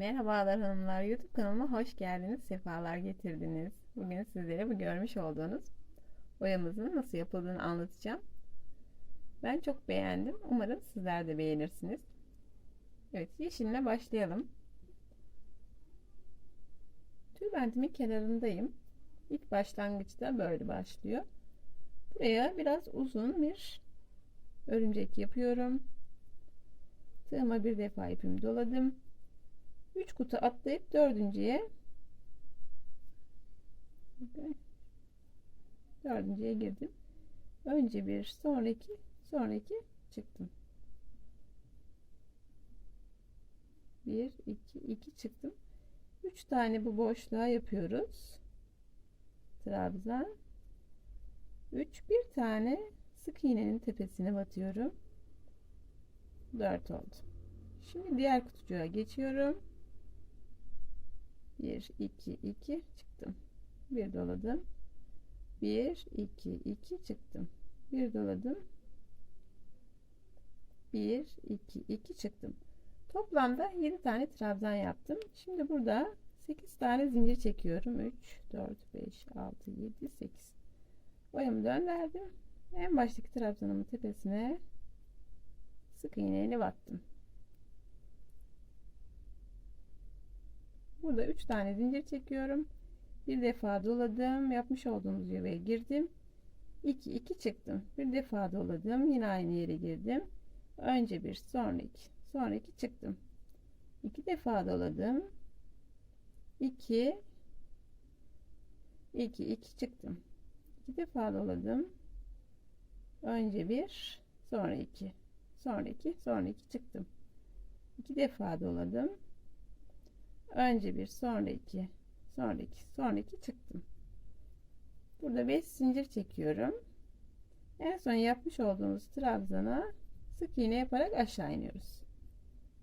Merhabalar hanımlar. YouTube kanalıma hoş geldiniz. Sefalar getirdiniz. Bugün sizlere bu görmüş olduğunuz boyamızın nasıl yapıldığını anlatacağım. Ben çok beğendim. Umarım sizler de beğenirsiniz. Evet yeşille başlayalım. Tülbentimin kenarındayım. İlk başlangıçta böyle başlıyor. Buraya biraz uzun bir örümcek yapıyorum. Tığıma bir defa ipimi doladım. 3 kutu atlayıp dördüncüye dördüncüye girdim. Önce bir sonraki sonraki çıktım. 1 2 2 çıktım. 3 tane bu boşluğa yapıyoruz. Trabzan 3 bir tane sık iğnenin tepesine batıyorum. 4 oldu. Şimdi diğer kutucuğa geçiyorum. 1 2 2 çıktım. Bir doladım. 1 2 2 çıktım. Bir doladım. 1 2 2 çıktım. Toplamda 7 tane trabzan yaptım. Şimdi burada 8 tane zincir çekiyorum. 3 4 5 6 7 8. Boyamı döndürdüm. En baştaki trabzanımın tepesine sık iğneyle battım. Burada 3 tane zincir çekiyorum. Bir defa doladım. Yapmış olduğumuz yuvaya girdim. 2 2 çıktım. Bir defa doladım. Yine aynı yere girdim. Önce bir, sonra iki. Sonra iki çıktım. 2 defa doladım. 2 2 2 çıktım. 2 defa doladım. Önce bir, sonra iki. Sonra iki, sonra iki çıktım. 2 defa doladım. Önce bir, sonra iki, sonra iki, sonra iki çıktım. Burada 5 zincir çekiyorum. En son yapmış olduğumuz trabzana sık iğne yaparak aşağı iniyoruz.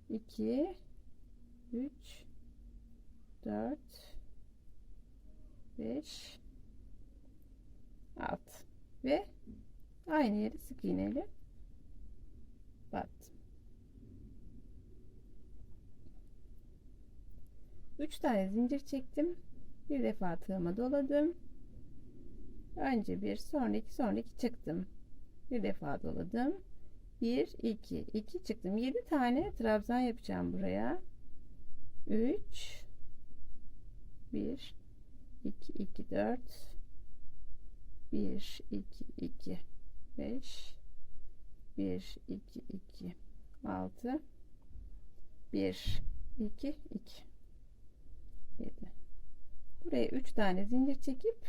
2 3 4 5 6 ve aynı yeri sık iğneyle battım. 3 tane zincir çektim. Bir defa tığıma doladım. Önce bir, sonraki, sonraki çıktım. Bir defa doladım. 1, 2, 2 çıktım. 7 tane trabzan yapacağım buraya. 3 1 2 2 4 1 2 2 5 1 2 2 6 1 2 2 7 buraya 3 tane zincir çekip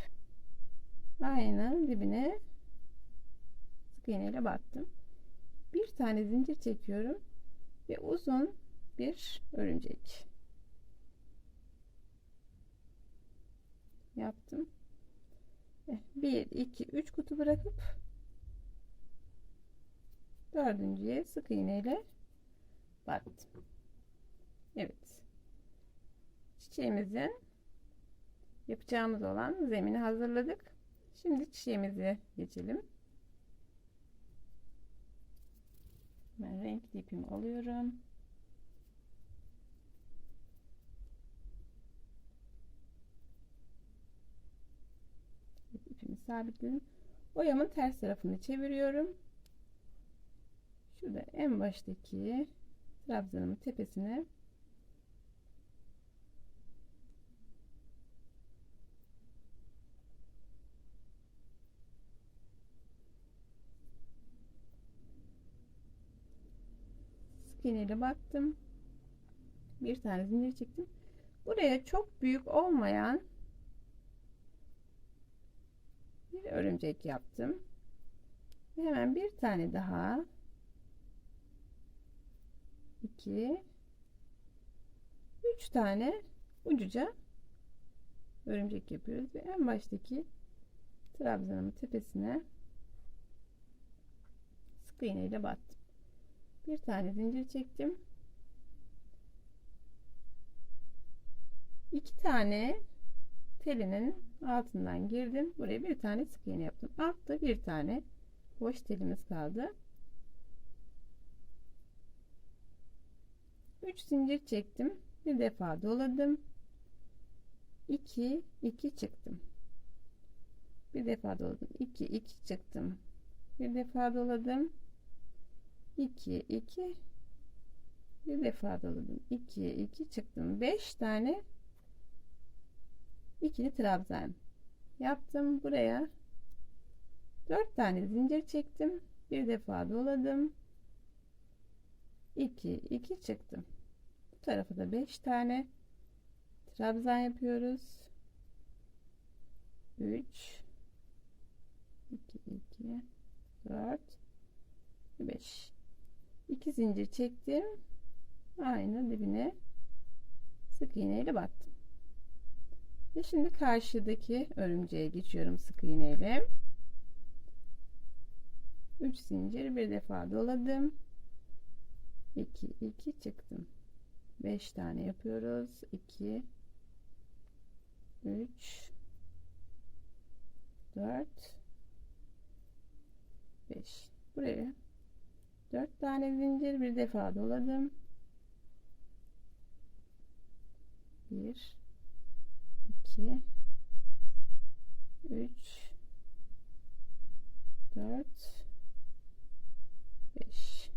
aynı dibine sık iğne ile battım. Bir tane zincir çekiyorum ve uzun bir örümcek. Yaptım. 1 2 3 kutu bırakıp dördüncüye sık iğne ile battım. Evet çiçeğimizin yapacağımız olan zemini hazırladık. Şimdi çiçeğimizi geçelim. Ben renkli ipimi alıyorum. İpimi sabitledim. Boyamın ters tarafını çeviriyorum. Şurada en baştaki trabzanımın tepesine sık iğneyle battım bir tane zincir çektim. Buraya çok büyük olmayan bir örümcek yaptım. Ve hemen bir tane daha. 2 3 tane ucuca örümcek yapıyoruz. Ve en baştaki trabzanımın tepesine sık iğne ile battım bir tane zincir çektim iki tane telinin altından girdim buraya bir tane sık iğne yaptım altta bir tane boş telimiz kaldı 3 zincir çektim Bir defa doladım. 2 2 çıktım. Bir defa doladım. 2 2 çıktım. Bir defa doladım. 2 2 bir defa doladım. 2 2 çıktım. 5 tane ikili trabzan yaptım. Buraya 4 tane zincir çektim. Bir defa doladım. 2 2 çıktım. Bu tarafa da 5 tane trabzan yapıyoruz. 3 2 2 4 5 2 zincir çektim. Aynı dibine sık iğne ile battım. Ve şimdi karşıdaki örümceğe geçiyorum sık iğne ile. 3 zincir bir defa doladım. 2 2 çıktım. 5 tane yapıyoruz. 2 3 4 5 buraya 4 tane zincir bir defa doladım. 1 2 3 4 5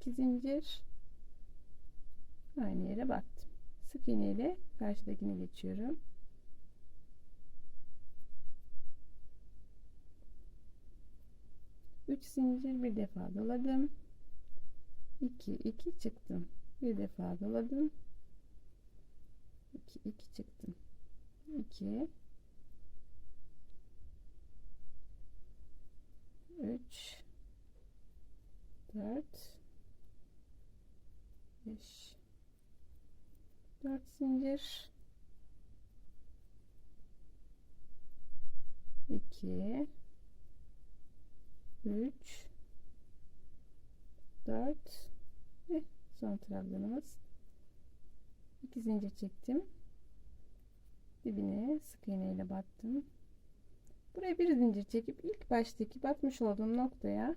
2 zincir aynı yere battım. Sık iğne ile karşıdakine geçiyorum. Üç zincir bir defa doladım. 2 2 çıktım. Bir defa doladım. 2 2 çıktım. 2 3 4 5 4 zincir 2 3 4 ve son trabzanımız. 2 zincir çektim. Dibine sık iğne ile battım. Buraya bir zincir çekip ilk baştaki batmış olduğum noktaya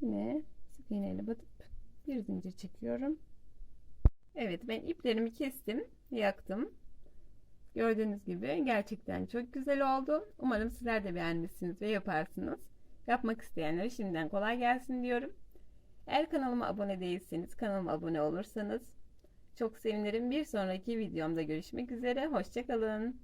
yine sık iğne ile batıp bir zincir çekiyorum. Evet ben iplerimi kestim yaktım. Gördüğünüz gibi gerçekten çok güzel oldu. Umarım sizler de beğenmişsiniz ve yaparsınız yapmak isteyenlere şimdiden kolay gelsin diyorum. Eğer kanalıma abone değilseniz kanalıma abone olursanız çok sevinirim. Bir sonraki videomda görüşmek üzere. Hoşçakalın